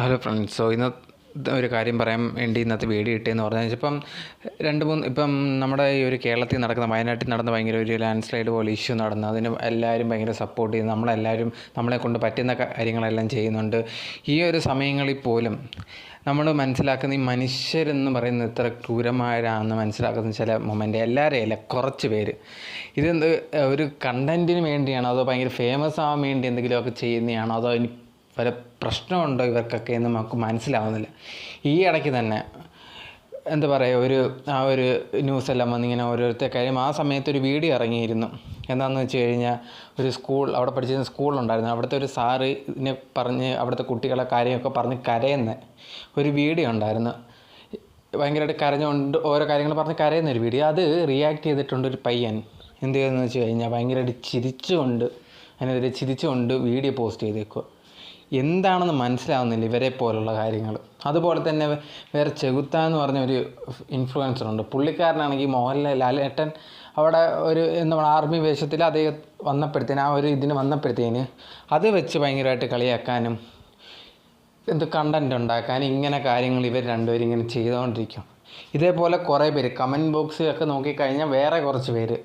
Hello friends. So ഇന്ന് ഒരു കാര്യം പറയാൻ വേണ്ടി ഇന്നത്തെ വീഡിയോ ഇട്ടതെന്ന് പറഞ്ഞാൽ ഇപ്പം രണ്ട് മൂന്ന് ഇപ്പം നമ്മുടെ ഈ ഒരു കേരളത്തിൽ നടക്കുന്ന വയനാട്ടിൽ നടന്ന ഭയങ്കര ഒരു ലാൻഡ് സ്ലൈഡ് പോലെ ഇഷ്യൂ നടന്നു അതിന് എല്ലാവരും ഭയങ്കര സപ്പോർട്ട് ചെയ്യുന്നു. നമ്മളെല്ലാവരും നമ്മളെ കൊണ്ട് പറ്റുന്ന കാര്യങ്ങളെല്ലാം ചെയ്യുന്നുണ്ട്. ഈ ഒരു സമയങ്ങളിൽ പോലും നമ്മൾ മനസ്സിലാക്കുന്ന ഈ മനുഷ്യരെന്ന് പറയുന്നത് ഇത്ര ക്രൂരമാരാണെന്ന് മനസ്സിലാക്കുന്ന ചില മൊമെന്റ് എല്ലാവരെയും അല്ല കുറച്ച് പേര്. ഇതെന്ത് ഒരു കണ്ടന്റിന് വേണ്ടിയാണോ? അതോ ഭയങ്കര ഫേമസ് ആവാൻ വേണ്ടി എന്തെങ്കിലുമൊക്കെ ചെയ്യുന്നതാണോ? അതോ വല്ല പ്രശ്നമുണ്ടോ ഇവർക്കൊക്കെ എന്ന് നമുക്ക് മനസ്സിലാവുന്നില്ല. ഈ ഇടയ്ക്ക് തന്നെ എന്താ പറയുക ഒരു ആ ഒരു ന്യൂസ് എല്ലാം വന്നിങ്ങനെ ഓരോരുത്തർ കഴിയും ആ സമയത്ത് ഒരു വീഡിയോ ഇറങ്ങിയിരുന്നു. എന്താണെന്ന് വെച്ച് കഴിഞ്ഞാൽ ഒരു സ്കൂൾ അവിടെ പഠിച്ചിരുന്ന സ്കൂളുണ്ടായിരുന്നു. അവിടുത്തെ ഒരു സാറ് ഇതിനെ പറഞ്ഞ് അവിടുത്തെ കുട്ടികളെ കാര്യമൊക്കെ പറഞ്ഞ് കരയുന്ന ഒരു വീഡിയോ ഉണ്ടായിരുന്നു. ഭയങ്കരമായിട്ട് കരഞ്ഞുകൊണ്ട് ഓരോ കാര്യങ്ങൾ പറഞ്ഞ് കരയുന്ന ഒരു വീഡിയോ. അത് റിയാക്ട് ചെയ്തിട്ടുണ്ട് ഒരു പയ്യൻ. എന്ത് ചെയ്തെന്ന് വെച്ച് കഴിഞ്ഞാൽ ഭയങ്കരമായിട്ട് ചിരിച്ചുകൊണ്ട് അതിനെതിരെ ചിരിച്ചുകൊണ്ട് വീഡിയോ പോസ്റ്റ് ചെയ്തേക്കുക എന്താണെന്ന് മനസ്സിലാവുന്നില്ല ഇവരെ പോലുള്ള കാര്യങ്ങൾ. അതുപോലെ തന്നെ വേറെ ചെകുത്ത എന്ന് പറഞ്ഞ ഒരു ഇൻഫ്ലുവൻസർ ഉണ്ട്. പുള്ളിക്കാരനാണെങ്കിൽ മോഹൻലാൽ ലാലേട്ടൻ അവിടെ ഒരു എന്താ പറയുക ആർമി വേഷത്തിൽ അദ്ദേഹം വന്നപ്പോഴത്തേന് ആ ഒരു ഇതിന് വന്നപ്പോഴത്തേന് അത് വെച്ച് ഭയങ്കരമായിട്ട് കളിയാക്കാനും എന്ത് കണ്ടന്റ് ഉണ്ടാക്കാനും ഇങ്ങനെ കാര്യങ്ങൾ ഇവർ രണ്ടുപേരും ഇങ്ങനെ ചെയ്തുകൊണ്ടിരിക്കും. ഇതേപോലെ കുറേ പേര് കമന്റ് ബോക്സിലൊക്കെ നോക്കിക്കഴിഞ്ഞാൽ വേറെ കുറച്ച് പേര്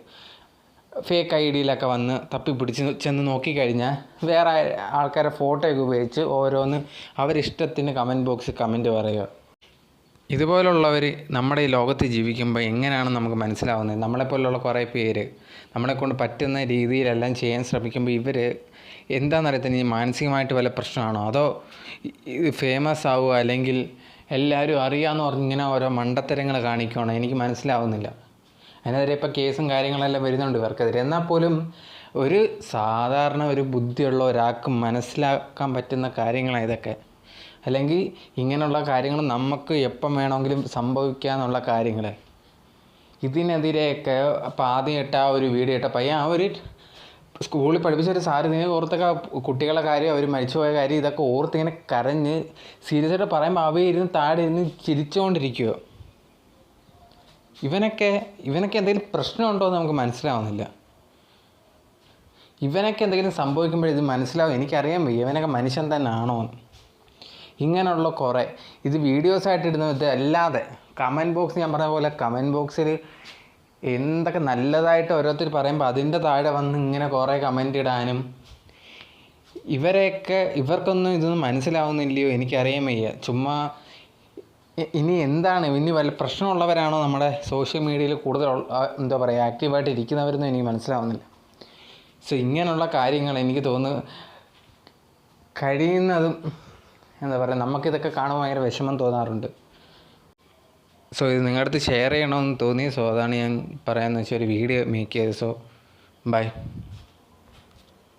ഫേക്ക് ഐ ഡിയിലൊക്കെ വന്ന് തപ്പി പിടിച്ച് ചെന്ന് നോക്കിക്കഴിഞ്ഞാൽ വേറെ ആൾക്കാരെ ഫോട്ടോയൊക്കെ ഉപയോഗിച്ച് ഓരോന്ന് അവരിഷ്ടത്തിന് കമന്റ് ബോക്സിൽ കമന്റ് പറയുക. ഇതുപോലുള്ളവർ നമ്മുടെ ഈ ലോകത്ത് ജീവിക്കുമ്പോൾ എങ്ങനെയാണ് നമുക്ക് മനസ്സിലാവുന്നത്? നമ്മളെപ്പോലുള്ള കുറേ പേര് നമ്മളെ കൊണ്ട് പറ്റുന്ന രീതിയിലെല്ലാം ചെയ്യാൻ ശ്രമിക്കുമ്പോൾ ഇവർ എന്താണെന്നറിയത്തില്ല ഈ മാനസികമായിട്ട് വല്ല പ്രശ്നമാണോ? അതോ ഫേമസ് ആവുക അല്ലെങ്കിൽ എല്ലാവരും അറിയാമെന്ന് പറഞ്ഞ് ഇങ്ങനെ ഓരോ മണ്ടത്തരങ്ങൾ കാണിക്കുകയാണോ എനിക്ക് മനസ്സിലാവുന്നില്ല. അതിനെതിരെ ഇപ്പോൾ കേസും കാര്യങ്ങളെല്ലാം വരുന്നുണ്ട് ഇവർക്കെതിരെ. എന്നാൽ പോലും ഒരു സാധാരണ ഒരു ബുദ്ധിയുള്ള ഒരാൾക്ക് മനസ്സിലാക്കാൻ പറ്റുന്ന കാര്യങ്ങളാണ് ഇതൊക്കെ. അല്ലെങ്കിൽ ഇങ്ങനെയുള്ള കാര്യങ്ങൾ നമുക്ക് എപ്പം വേണമെങ്കിലും സംഭവിക്കാമെന്നുള്ള കാര്യങ്ങൾ. ഇതിനെതിരെയൊക്കെ അപ്പോൾ ആദ്യം ഇട്ട ആ ഒരു വീഡിയോ ഇട്ട പയ്യൻ ആ ഒരു സ്കൂളിൽ പഠിപ്പിച്ച ഒരു സാറ് നീ ഓർത്തൊക്കെ കുട്ടികളെ കാര്യം അവർ മരിച്ചുപോയ കാര്യം ഇതൊക്കെ ഓർത്തിങ്ങനെ കരഞ്ഞ് സീരിയസ് ആയിട്ട് പറയുമ്പോൾ അവയിരുന്ന് താഴെ ഇരുന്ന് ചിരിച്ചുകൊണ്ടിരിക്കുക ഇവനൊക്കെ ഇവനൊക്കെ എന്തെങ്കിലും പ്രശ്നമുണ്ടോ എന്ന് നമുക്ക് മനസ്സിലാവുന്നില്ല. ഇവനൊക്കെ എന്തെങ്കിലും സംഭവിക്കുമ്പോൾ ഇത് മനസ്സിലാവും. എനിക്കറിയാൻ വയ്യ. ഇവനൊക്കെ മനുഷ്യൻ തന്നെ ആണോ ഇങ്ങനെയുള്ള കുറേ. ഇത് വീഡിയോസായിട്ട് ഇടുന്നത് അല്ലാതെ. കമന്റ് ബോക്സ് ഞാൻ പറഞ്ഞ പോലെ കമന്റ് ബോക്സിൽ എന്തൊക്കെ നല്ലതായിട്ട് ഓരോരുത്തർ പറയുമ്പോൾ അതിന്റെ താഴെ വന്ന് ഇങ്ങനെ കുറേ കമന്റ് ഇടാനും ഇവരെയൊക്കെ ഇവർക്കൊന്നും ഇതൊന്നും മനസ്സിലാവുന്നില്ലയോ എനിക്കറിയാൻ വയ്യ. ചുമ്മാ ഇനി എന്താണ്? ഇനി വല്ല പ്രശ്നമുള്ളവരാണോ നമ്മുടെ സോഷ്യൽ മീഡിയയിൽ കൂടുതൽ എന്താ പറയുക ആക്റ്റീവായിട്ട് ഇരിക്കുന്നവരെന്ന് എനിക്ക് മനസ്സിലാവുന്നില്ല. സോ ഇങ്ങനെയുള്ള കാര്യങ്ങൾ എനിക്ക് തോന്നുന്നു കഴിയുന്നതും എന്താ പറയുക നമുക്കിതൊക്കെ കാണുമ്പോൾ ഭയങ്കര വിഷമം തോന്നാറുണ്ട്. സോ ഇത് നിങ്ങളുടെ അടുത്ത് ഷെയർ ചെയ്യണമെന്ന് തോന്നി. സോ അതാണ് ഞാൻ പറയാമെന്ന് വെച്ചാൽ ഒരു വീഡിയോ മേക്ക് ചെയ്തത്. So bye